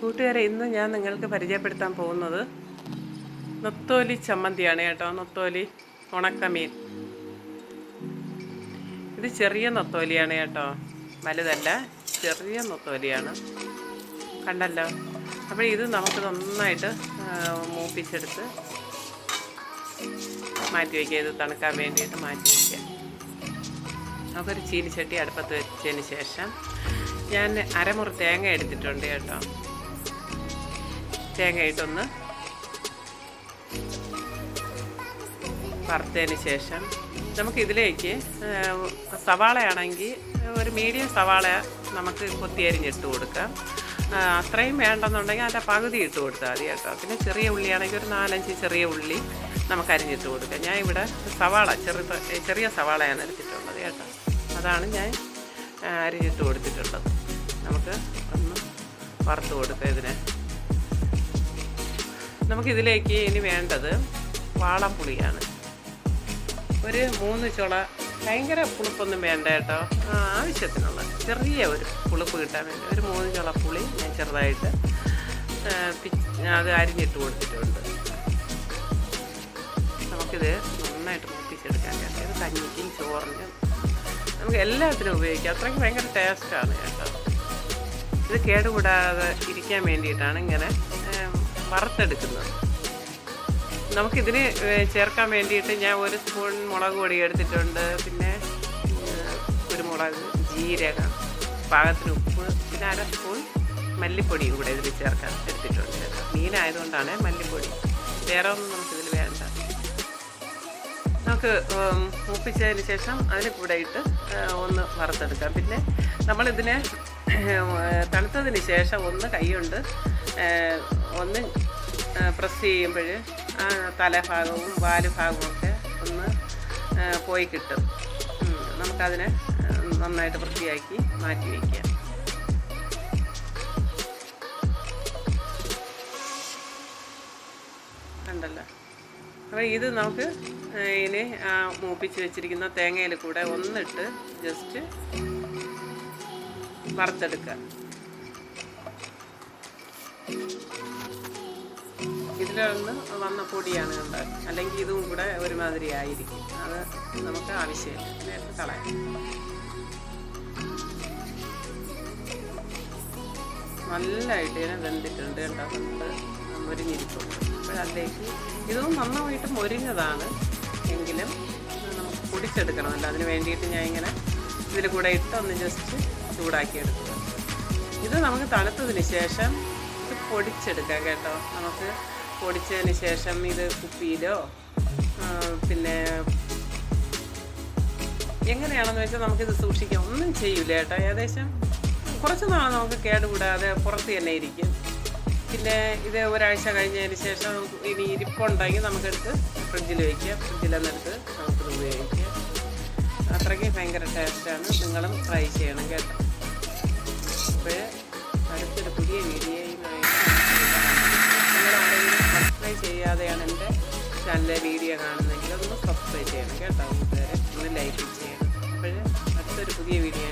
കൂട്ടുകാരെ ഇന്ന് ഞാൻ നിങ്ങൾക്ക് പരിചയപ്പെടുത്താൻ പോകുന്നത് നൊത്തോലി ചമ്മന്തിയാണ് കേട്ടോ. നൊത്തോലി ഉണക്കമീൻ. ഇത് ചെറിയ നൊത്തോലിയാണ് കേട്ടോ. വലുതല്ല ചെറിയ നൊത്തോലിയാണ്. കണ്ടല്ലോ? അപ്പോൾ ഇത് നമുക്ക് നന്നായിട്ട് മൂപ്പിച്ചെടുത്ത് മാറ്റി വയ്ക്കുക. ഇത് തണുക്കാൻ വേണ്ടിയിട്ട് മാറ്റി വയ്ക്കുക. നമുക്കൊരു ചീനിച്ചട്ടി അടുപ്പത്ത് വെച്ചതിന് ശേഷം ഞാൻ അരമുറി തേങ്ങ എടുത്തിട്ടുണ്ട് കേട്ടോ. തേങ്ങ ഇട്ടൊന്ന് വറുത്തതിന് ശേഷം നമുക്ക് നമുക്കിതിലേക്ക് സവാളയാണെങ്കിൽ ഒരു മീഡിയം സവാള നമുക്ക് കൊത്തിയരിഞ്ഞിട്ട് കൊടുക്കാം. അത്രയും വേണ്ടെന്നുണ്ടെങ്കിൽ അതിന്റെ പകുതി ഇട്ട് കൊടുത്താൽ മതി കേട്ടോ. പിന്നെ ചെറിയ ഉള്ളിയാണെങ്കിൽ ഒരു നാലഞ്ച് ചെറിയ ഉള്ളി നമുക്ക് അരിഞ്ഞിട്ട് കൊടുക്കാം. ഞാൻ ഇവിടെ സവാള ചെറു ചെറിയ സവാളയാണ് എടുത്തിട്ടുള്ളത് കേട്ടോ. അതാണ് ഞാൻ അരിഞ്ഞിട്ട് കൊടുത്തിട്ടുള്ളത്. നമുക്ക് ഒന്ന് വറുത്ത് കൊടുക്കാം ഇതിനെ. നമുക്കിതിലേക്ക് ഇനി വേണ്ടത് വാളംപുളിയാണ്. ഒരു മൂന്ന് ചുള ഭയങ്കര പുളിപ്പൊന്നും വേണ്ട കേട്ടോ. ആവശ്യത്തിനുള്ള ചെറിയ ഒരു പുളിപ്പ് കിട്ടാൻ വേണ്ടി ഒരു മൂന്ന് ചുള പുളി ഞാൻ ചെറുതായിട്ട് അത് അരിഞ്ഞിട്ട് കൊടുത്തിട്ടുണ്ട്. നമുക്കിത് നന്നായിട്ട് മുപ്പിച്ചെടുക്കാൻ കേട്ടോ ഇത് കഞ്ഞിക്കും ചോറിനും നമുക്ക് എല്ലാത്തിനും ഉപയോഗിക്കാം. അത്രയ്ക്ക് ഭയങ്കര ടേസ്റ്റാണ് കേട്ടോ. ഇത് കേടുകൂടാതെ ഇരിക്കാൻ വേണ്ടിയിട്ടാണ് ഇങ്ങനെ വറുത്തെടുക്കുന്നത്. നമുക്കിതിന് ചേർക്കാൻ വേണ്ടിയിട്ട് ഞാൻ ഒരു സ്പൂൺ മുളക് പൊടി എടുത്തിട്ടുണ്ട്. പിന്നെ കുരുമുളക് ജീരകം പാകത്തിന് ഉപ്പ് പിന്നെ അര സ്പൂൺ മല്ലിപ്പൊടി കൂടെ ഇതിൽ ചേർക്കാൻ എടുത്തിട്ടുണ്ട്. മീനായതുകൊണ്ടാണ് മല്ലിപ്പൊടി. വേറെ ഒന്നും നമുക്കിതിൽ വേണ്ട. നമുക്ക് മൂപ്പിച്ചതിന് ശേഷം അതിന് കൂടെ ഇട്ട് ഒന്ന് വറുത്തെടുക്കാം. പിന്നെ നമ്മളിതിനെ തണുത്തതിന് ശേഷം ഒന്ന് കൈകൊണ്ട് ഒന്ന് പ്രസ് ചെയ്യുമ്പോൾ ആ തലഭാഗവും വാൽ ഭാഗവും ഒക്കെ ഒന്ന് പോയി കിട്ടും. നമുക്കതിനെ നന്നായിട്ട് വൃത്തിയാക്കി മാറ്റി വയ്ക്കാം കണ്ടല്ലോ? അപ്പോൾ ഇത് നമുക്ക് ഇനി മൂപ്പിച്ച് വെച്ചിരിക്കുന്ന തേങ്ങയിൽ കൂടെ ഒന്നിട്ട് ജസ്റ്റ് വറുത്തെടുക്കുക. ഇതിലൊന്ന് വന്ന പൊടിയാണ് കണ്ട? അല്ലെങ്കിൽ ഇതും കൂടെ ഒരുമാതിരി ആയിരിക്കും. അത് നമുക്ക് ആവശ്യമില്ല. നേരത്തെ കളയാം. നല്ലതായിട്ട് ഇതിനെ വെന്തിട്ടുണ്ട് കേട്ടോ നമ്മൾ മുരിഞ്ഞിരിപ്പുണ്ട് അപ്പോഴതിലേക്ക് ഇതും നന്നായിട്ട് മുരിഞ്ഞതാണ്. എങ്കിലും നമുക്ക് പൊടിച്ചെടുക്കണമല്ലോ അതിന് വേണ്ടിയിട്ട് ഞാൻ ഇങ്ങനെ ഇതിൽ കൂടെ ഇട്ട് ഒന്ന് ജസ്റ്റ് ചൂടാക്കി എടുക്കുക ഇത് നമുക്ക് തണുത്തതിന് ശേഷം ഇത് പൊടിച്ചെടുക്കാം കേട്ടോ. നമുക്ക് പൊടിച്ചതിന് ശേഷം ഇത് കുപ്പിയിലോ പിന്നെ എങ്ങനെയാണെന്ന് വെച്ചാൽ നമുക്കിത് സൂക്ഷിക്കാം. ഒന്നും ചെയ്യൂല കേട്ടോ. ഏകദേശം കുറച്ച് നാൾ നമുക്ക് കേടുകൂടാതെ പുറത്ത് തന്നെ ഇരിക്കും. പിന്നെ ഇത് ഒരാഴ്ച കഴിഞ്ഞതിന് ശേഷം ഇനി ഇരിപ്പുണ്ടെങ്കിൽ നമുക്കെടുത്ത് ഫ്രിഡ്ജിൽ വയ്ക്കാം ഫ്രിഡ്ജിലെന്നെടുത്ത് നമുക്കിത് ഉപയോഗിക്കാം അത്രയ്ക്ക് ഭയങ്കര ടേസ്റ്റാണ്. നിങ്ങളും ട്രൈ ചെയ്യണം കേട്ടോ. അപ്പോൾ അടുത്തൊരു പുതിയ വീഡിയോയുമായി സബ്സ്ക്രൈബ് ചെയ്യാതെയാണ് എന്റെ ചാനലിലെ വീഡിയോ കാണുന്നതെങ്കിൽ ഒന്ന് സബ്സ്ക്രൈബ് ചെയ്യണം കേട്ടോ. കൂട്ടുകാരെ ഒന്ന് ലൈക്ക് ചെയ്യണം. അപ്പോൾ അടുത്തൊരു പുതിയ വീഡിയോ